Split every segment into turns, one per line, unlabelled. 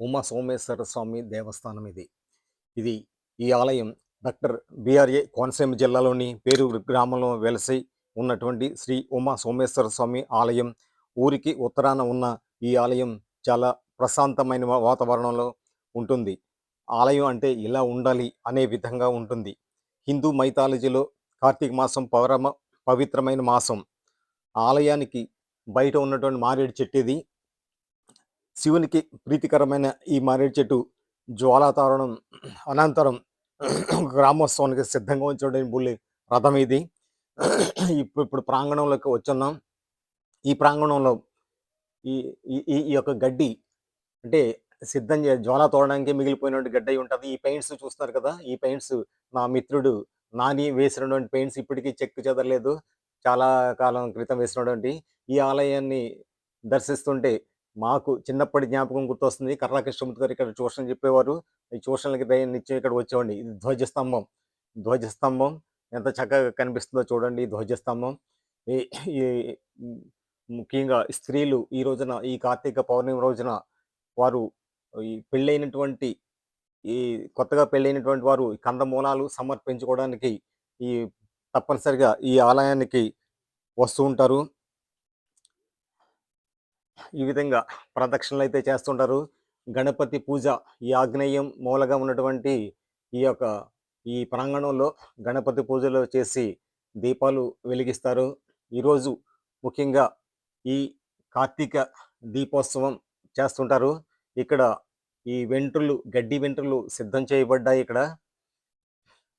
ఉమా సోమేశ్వర స్వామి దేవస్థానం ఇది. ఇది ఈ ఆలయం డాక్టర్ బిఆర్ఏ కోనసీమ జిల్లాలోని పేరూరు గ్రామంలో వెలసి ఉన్నటువంటి శ్రీ ఉమా సోమేశ్వర స్వామి ఆలయం. ఊరికి ఉత్తరాన ఉన్న ఈ ఆలయం చాలా ప్రశాంతమైన వాతావరణంలో ఉంటుంది. ఆలయం అంటే ఇలా ఉండాలి అనే విధంగా ఉంటుంది. హిందూ మైథాలజీలో కార్తీక మాసం పౌరమ పవిత్రమైన మాసం. ఆలయానికి బయట ఉన్నటువంటి మారేడు చెట్టు ఇది శివునికి ప్రీతికరమైన ఈ మారేడు చెట్టు జ్వాలాతారణం అనంతరం గ్రామోత్సవానికి సిద్ధంగా ఉంచడం బుల్లి రథం ఇది. ఇప్పుడు ప్రాంగణంలోకి వచ్చున్నాం. ఈ ప్రాంగణంలో ఈ ఈ- ఈ యొక్క గడ్డి అంటే సిద్ధం చే జ్వాల తోడడానికి మిగిలిపోయినటువంటి గడ్డ ఉంటుంది. ఈ పెయింట్స్ చూస్తారు కదా ఈ పెయింట్స్ నా మిత్రుడు నాని వేసినటువంటి పెయింట్స్ ఇప్పటికీ చెక్కు చెదరలేదు. చాలా కాలం క్రితం వేసినటువంటి ఈ ఆలయాన్ని దర్శిస్తుంటే మాకు చిన్నప్పటి జ్ఞాపకం గుర్తొస్తుంది. కర్రా కృష్ణమూర్తి గారు ఇక్కడ ట్యూషన్ చెప్పేవారు. ఈ ట్యూషన్లకి నిత్యం ఇక్కడ వచ్చేవాడిని. ఇది ధ్వజస్తంభం ధ్వజస్తంభం ఎంత చక్కగా కనిపిస్తుందో చూడండి. ఈ ధ్వజస్తంభం ఈ ముఖ్యంగా స్త్రీలు ఈ రోజున ఈ కార్తీక పౌర్ణమి రోజున వారు ఈ పెళ్ళైనటువంటి ఈ కొత్తగా పెళ్ళైనటువంటి వారు ఈ కందమూలాలు సమర్పించుకోవడానికి ఈ తప్పనిసరిగా ఈ ఆలయానికి వస్తూ ఉంటారు. ఈ విధంగా ప్రదక్షిణలు అయితే చేస్తుంటారు. గణపతి పూజ ఈ ఆగ్నేయం మూలగా ఉన్నటువంటి ఈ యొక్క ఈ ప్రాంగణంలో గణపతి పూజలు చేసి దీపాలు వెలిగిస్తారు. ఈరోజు ముఖ్యంగా ఈ కార్తీక దీపోత్సవం చేస్తుంటారు. ఇక్కడ ఈ వెంట్రులు గడ్డి వెంట్రులు సిద్ధం చేయబడ్డాయి ఇక్కడ.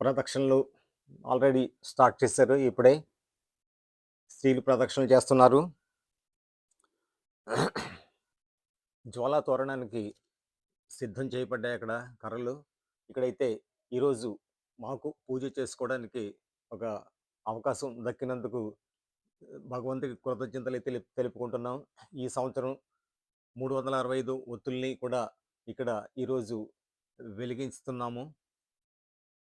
ప్రదక్షిణలు ఆల్రెడీ స్టార్ట్ చేశారు ఇప్పుడే. స్త్రీలు ప్రదక్షిణలు చేస్తున్నారు. జ్వాలా తోరణానికి సిద్ధం చేయబడ్డాయి అక్కడ కర్రలు. ఇక్కడైతే ఈరోజు మాకు పూజ చేసుకోవడానికి ఒక అవకాశం దక్కినందుకు భగవంతుడికి కృతజ్ఞతలు తెలుపు తెలుపుకుంటున్నాం. ఈ సంవత్సరం మూడు వందల అరవై ఐదు ఒత్తుల్ని కూడా ఇక్కడ ఈరోజు వెలిగిస్తున్నాము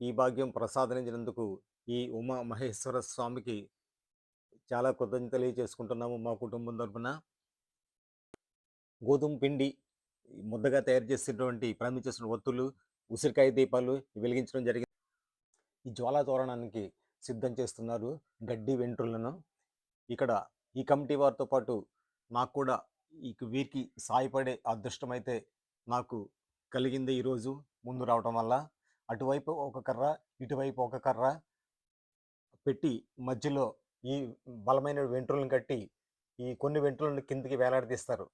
ఈ భాగ్యం ప్రసాదించినందుకు ఈ ఉమా మహేశ్వర స్వామికి చాలా కృతజ్ఞతలు చేసుకుంటున్నాము మా కుటుంబం తరఫున గోధుమ పిండి ముద్దగా తయారు చేసినటువంటి ప్రారంభం చేసిన ఒత్తులు ఉసిరికాయ దీపాలు వెలిగించడం జరిగింది. ఈ జ్వాలా తోరణానికి సిద్ధం చేస్తున్నారు గడ్డి వెంట్రులను. ఇక్కడ ఈ కమిటీ వారితో పాటు నాకు కూడా ఈ వీరికి సాయపడే అదృష్టం అయితే నాకు కలిగింది ఈరోజు ముందు రావటం వల్ల. అటువైపు ఒక కర్ర ఇటువైపు ఒక కర్ర పెట్టి మధ్యలో ఈ బలమైన వెంట్రులను కట్టి ఈ కొన్ని వెంట్రులను కిందికి వేలాడదీస్తారు.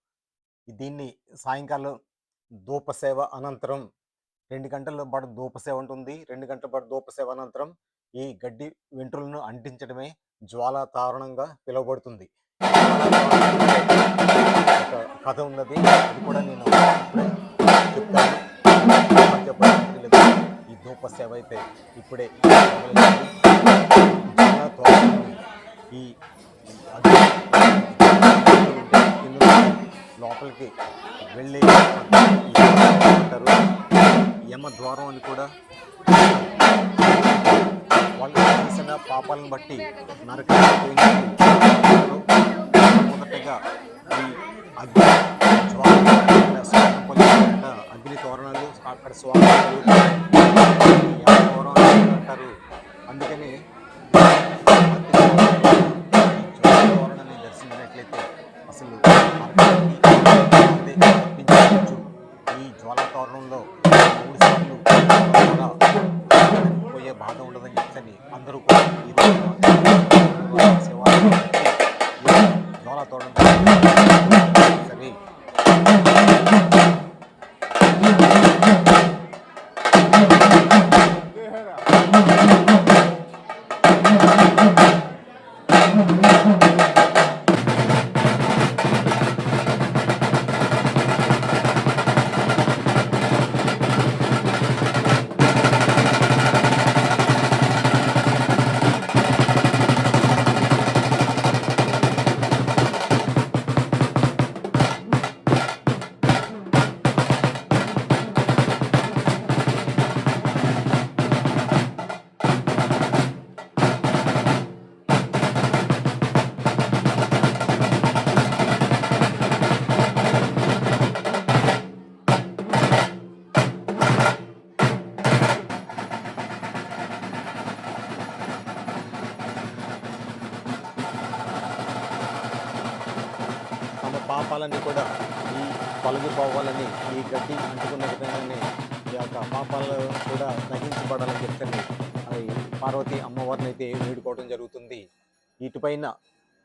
దీన్ని సాయంకాలం ధూపసేవ అనంతరం రెండు గంటల పాటు ధూపసేవ ఉంటుంది. రెండు గంటల పాటు ధూపసేవ అనంతరం ఈ గడ్డి వెంట్రులను అంటించడమే జ్వాలా తారణంగా పిలువబడుతుంది. ఒక కథ ఉన్నది. అది కూడా నేను చెప్తాను. ఈ ధూపసేవ అయితే ఇప్పుడే ఈ లోపలికి వెళ్ళి ఉంటారు. అంటారు యమ ద్వారం అని కూడా వాళ్ళు చేసిన పాపాలను బట్టి నరకానికి మొదటగా ఈ అగ్ని అగ్ని తోరణాలు అక్కడ స్వామి తోరణాలు అంటారు. అందుకని తోరణాన్ని దర్శించినట్లయితే అసలు తొలగిపోవాలని ఈ గడ్డి అంటుకున్న విధంగానే ఈ యొక్క పాపాలు కూడా తగ్గించబడాలని చెప్తుంది అది పార్వతి అమ్మవారిని అయితే వేడుకోవడం జరుగుతుంది. వీటిపైన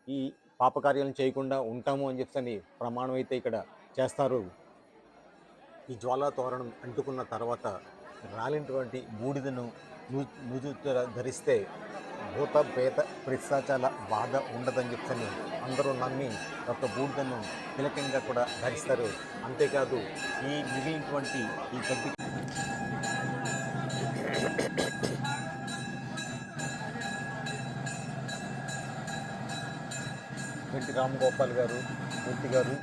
ఈ పాపకార్యాలను చేయకుండా ఉంటాము అని చెప్పని ప్రమాణం అయితే ఇక్కడ చేస్తారు. ఈ జ్వాలా తోరణం అంటుకున్న తర్వాత రాలినటువంటి బూడిదను ను- ధరిస్తే భూత పేత పిశాచాల బాధ ఉండదని చెప్తాను అందరూ నమ్మి ఒక బూడిదను తిలకంగా కూడా ధరిస్తారు. అంతేకాదు ఈ మిగిలినటువంటి ఈ గడ్డి వెంటి రామగోపాల్ గారు మూర్తి గారు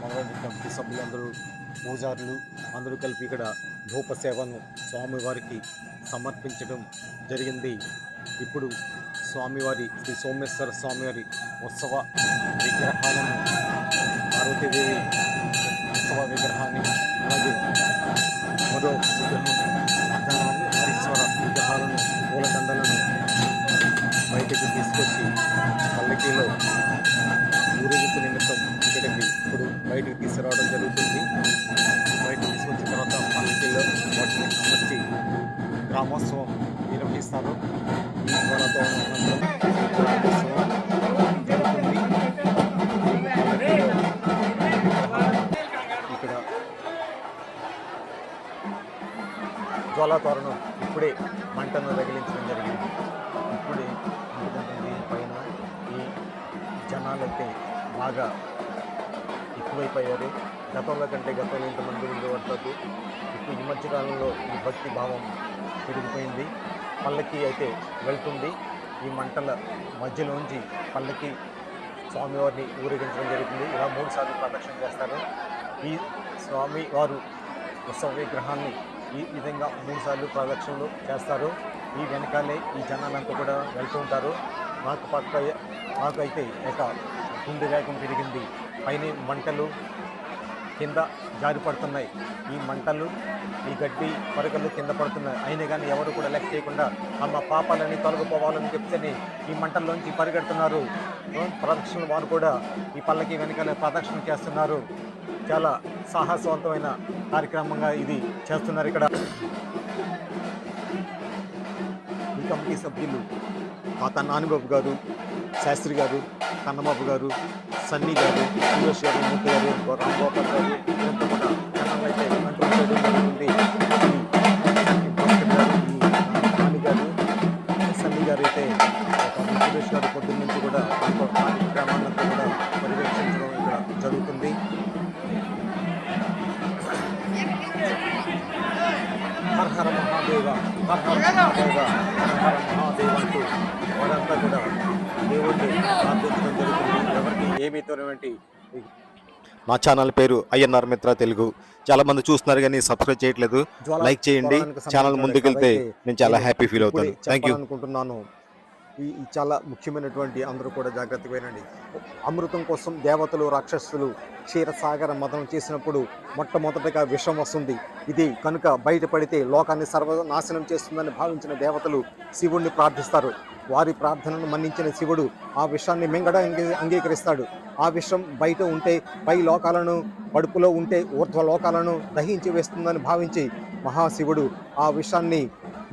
మొదలైన కమిటీ సభ్యులందరూ పూజారులు అందరూ కలిపి ఇక్కడ ధూప సేవను స్వామివారికి సమర్పించడం జరిగింది. ఇప్పుడు స్వామివారి శ్రీ సోమేశ్వర స్వామివారి ఉత్సవ విగ్రహాలను పార్వతీదేవి ఉత్సవ విగ్రహాన్ని అలాగే మరో విగ్రహం అర్ధనారి హరీశ్వర విగ్రహాలను పూలదండలను బయటకు తీసుకొచ్చి పల్లకీలో ఊరేగింపు నిమిత్తం ఇక్కడికి ఇప్పుడు బయటకు తీసుకురావడం జరుగుతుంది. బయటకు తీసుకొచ్చిన తర్వాత పల్లకీలో వాటిని అమర్చి గ్రామోత్సవం నిర్వహిస్తారు ఇక్కడ జ్వాలా తోరణం ఇప్పుడే మంటను రగిలించడం జరిగింది. ఇప్పుడే ఎందుకంటే దీనిపైన ఈ జనాలైతే బాగా ఎక్కువైపోయారు. గతంలో కంటే గతంలో ఇంతమంది ఉండేవాళ్ళకు ఇప్పుడు ఈ మధ్యకాలంలో ఈ భక్తి భావం పెరిగిపోయింది. పల్లకి అయితే వెళ్తుంది. ఈ మంటల మధ్యలోంచి పల్లకి స్వామివారిని ఊరేగించడం జరుగుతుంది. ఇలా మూడు సార్లు ప్రదక్షిణ చేస్తారు. ఈ స్వామి వారు ఉత్సవ విగ్రహాన్ని ఈ విధంగా మూడు సార్లు ప్రదక్షిణలు చేస్తారు. ఈ వెనకాలే ఈ జనాలంతా కూడా వెళ్తూ ఉంటారు. నాకు పక్క నాకైతే ఒక గుండె వేగం పెరిగింది. పైన మంటలు కింద జారి పడుతున్నాయి. ఈ మంటలు ఈ గడ్డి పరకలు కింద పడుతున్నాయి. అయినా కానీ ఎవరు కూడా లెక్క చేయకుండా తమ పాపాలని తొలగిపోవాలని చెప్తేనే ఈ మంటల్లోంచి పరిగెడుతున్నారు. ప్రదక్షిణ వారు కూడా ఈ పల్లకి వెనకాల ప్రదక్షిణ చేస్తున్నారు. చాలా సాహసవంతమైన కార్యక్రమంగా ఇది చేస్తున్నారు ఇక్కడ. ఈ కమిటీ సభ్యులు తన నానిబాబు గారు శాస్త్రి గారు కన్నబాబు గారు సన్నీ గారు సురేష్ గారు మూర్తి గారు గారు కూడా అయితే జరుగుతుంది నాని గారు సన్నీ గారు అయితే సురేష్ గారు పొద్దున్న నుంచి కూడా ఇంకో కూడా పర్యవేక్షించడం ఇక్కడ జరుగుతుంది హర హర మహాదేవ హర హర మహాదేవ హర హర మహాదేవ అంటూ వాళ్ళంతా కూడా ఏమీ నా ఛానల్ పేరు ఐఎన్ఆర్ మిత్ర తెలుగు. చాలా మంది చూస్తున్నారు కానీ సబ్స్క్రైబ్ చేయట్లేదు. లైక్ చేయండి. ఛానల్ ముందుకెళ్తే నేను చాలా హ్యాపీ ఫీల్ అవుతాను. థ్యాంక్ యూ అనుకుంటున్నాను ఈ చాలా ముఖ్యమైనటువంటి అందరూ కూడా జాగ్రత్తగా వినండి. అమృతం కోసం దేవతలు రాక్షసులు క్షీరసాగర మదనం చేసినప్పుడు మొట్టమొదటగా విషం వస్తుంది. ఇది కనుక బయటపడితే లోకాన్ని సర్వనాశనం చేస్తుందని భావించిన దేవతలు శివుణ్ణి ప్రార్థిస్తారు. వారి ప్రార్థనను మన్నించిన శివుడు ఆ విషాన్ని మింగడ అంగీకరిస్తాడు. ఆ విషం బయట ఉంటే పై లోకాలను కడుపులో ఉంటే ఊర్ధ్వ లోకాలను దహించి వేస్తుందని భావించి మహాశివుడు ఆ విషాన్ని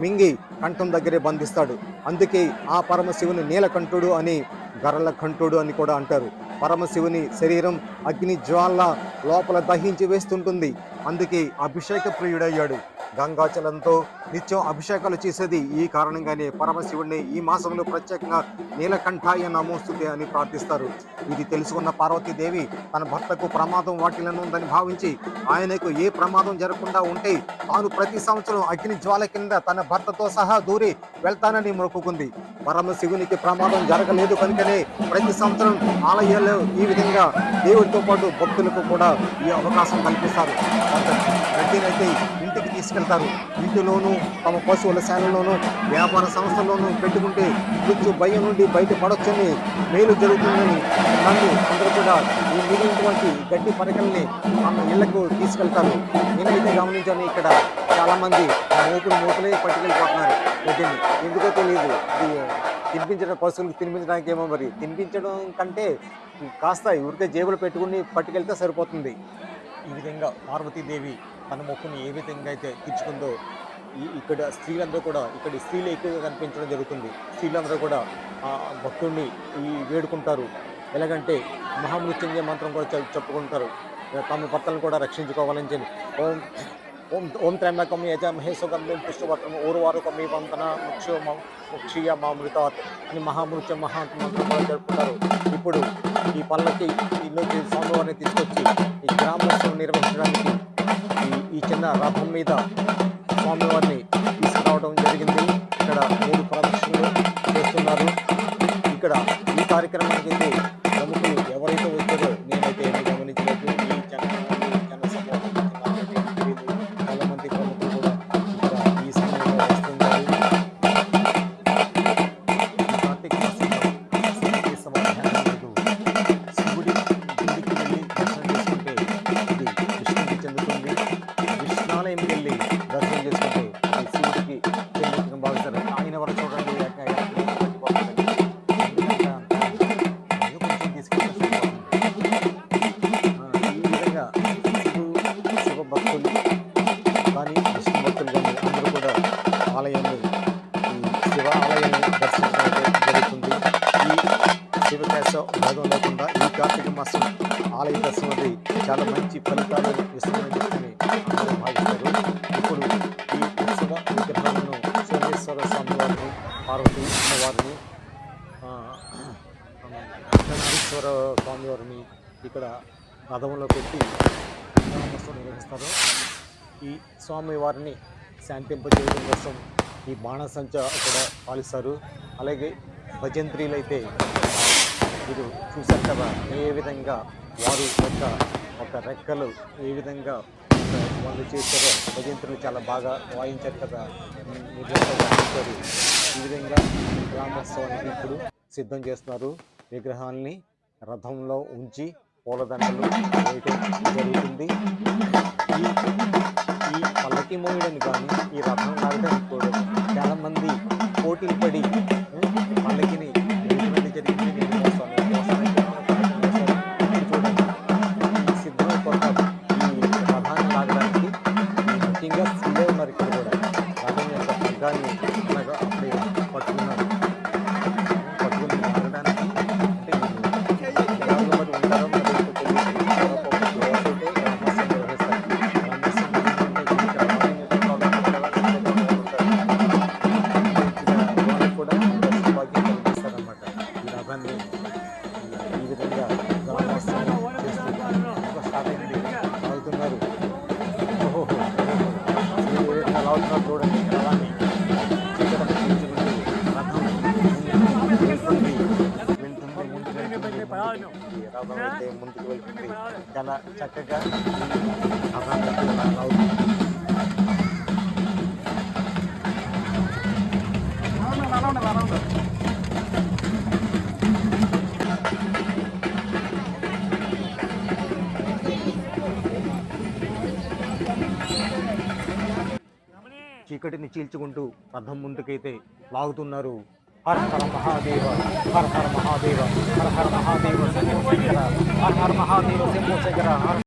మింగి కంఠం దగ్గరే బంధిస్తాడు. అందుకే ఆ పరమశివుని నీలకంఠుడు అని గరల కంఠుడు అని కూడా అంటారు. పరమశివుని శరీరం అగ్ని జ్వాల లోపల దహించి వేస్తుంటుంది. అందుకే అభిషేక ప్రియుడయ్యాడు గంగాచలంతో నిత్యం అభిషేకాలు చేసేది ఈ కారణంగానే పరమశివుడిని ఈ మాసంలో ప్రత్యేకంగా నీలకంఠాయ నమోస్తుతే అని ప్రార్థిస్తారు. ఇది తెలుసుకున్న పార్వతీదేవి తన భర్తకు ప్రమాదం వాటిల్లనుందని భావించి ఆయనకు ఏ ప్రమాదం జరగకుండా ఉంటే తాను ప్రతి సంవత్సరం అగ్ని జ్వాల కింద తన భర్తతో సహా దూరి వెళ్తానని మొక్కుకుంది. పరమశివునికి ప్రమాదం జరగలేదు కనుకనే ప్రతి సంవత్సరం ఆలయాల్లో ఈ విధంగా దేవుడితో పాటు భక్తులకు కూడా ఈ అవకాశం కల్పిస్తారు. అయితే తీసుకెళ్తారు. ఇంటిలోనూ తమ పశువుల శాలలోనూ వ్యాపార సంస్థల్లోనూ పెట్టుకుంటే మృత్యు భయం నుండి బయటపడొచ్చని మేలు జరుగుతుందని నన్ను అందరూ కూడా ఈ మిగిలినటువంటి గడ్డి పరకల్ని తమ ఇళ్ళకు తీసుకెళ్తారు. నేనైతే గమనించాను ఇక్కడ. చాలామంది మూపులు మూపులే పట్టుకెళ్ళిపోతున్నారు. గడ్డిని ఎందుకో తెలియదు ఇది తినిపించడం పశువులకు తినిపించడానికి ఏమో మరి. తినిపించడం కంటే కాస్త ఊరికే జేబులు పెట్టుకుని పట్టుకెళ్తే సరిపోతుంది. ఈ విధంగా పార్వతీదేవి తన మొక్కుని ఏ విధంగా అయితే తీర్చుకుందో ఈ ఇక్కడ స్త్రీలందరూ కూడా ఇక్కడ స్త్రీలు ఎక్కువగా కనిపించడం జరుగుతుంది. స్త్రీలందరూ కూడా ఆ భక్తుడిని ఈ వేడుకుంటారు. ఎలాగంటే మహామృత్యుంజయ మంత్రం కూడా చెప్పుకుంటారు. తమ భర్తలను కూడా రక్షించుకోవాలని చెప్పి. ఓం ఓం ఓం త్రయంబకం యజమహే సుగంధం పుష్పవత్రం ఊరువారుకం మీ వంతన ముక్ష ముక్షీయ మామృతాత్ అని మహామృత్యం మహాత్మ కూడా జరుపుకుంటారు. ఇప్పుడు ఈ పళ్ళకి ఇల్లు స్వామివారిని తీసుకొచ్చి ఈ గ్రామోత్సవం నిర్వహించడానికి ఈ చిన్న రథం మీద స్వామివారిని తీసుకురావడం జరిగింది. ఇక్కడ మూడు ప్రదక్షిణలు చేస్తున్నారు. ఇక్కడ ఈ కార్యక్రమానికి Thank you. పార్వతి అమ్మవారిని ఆ, స్వామి వారిని ఇక్కడ రథంలో పెట్టి నిర్వహిస్తారు. ఈ స్వామి వారిని శాంతింపజేయడం కోసం ఈ బాణసంచ కూడా పాలిస్తారు. అలాగే భజంత్రీలు అయితే మీరు చూసారు కదా ఏ విధంగా వారు యొక్క ఒక రెక్కలు ఏ విధంగా వాళ్ళు చేశారో భజంత్రులు చాలా బాగా వాయించారు కదా. మీరు ఈ విధంగా గ్రామోత్సవానికి ఇప్పుడు సిద్ధం చేస్తున్నారు. విగ్రహాల్ని రథంలో ఉంచి పూలదండలు వేయటం జరుగుతుంది. ఈ ఈ పల్లకి మోయడానికి కానీ ఈ రథం లాగడానికి కూడా చాలామంది పోటీలు పడి చీకటిని చీల్చుకుంటూ రథం ముందుకైతే లాగుతున్నారు. హర హర మహాదేవ హర హర మహాదేవ హర హర మహాదేవ శంభో శంకర హర హర మహాదేవ శంభో శంకర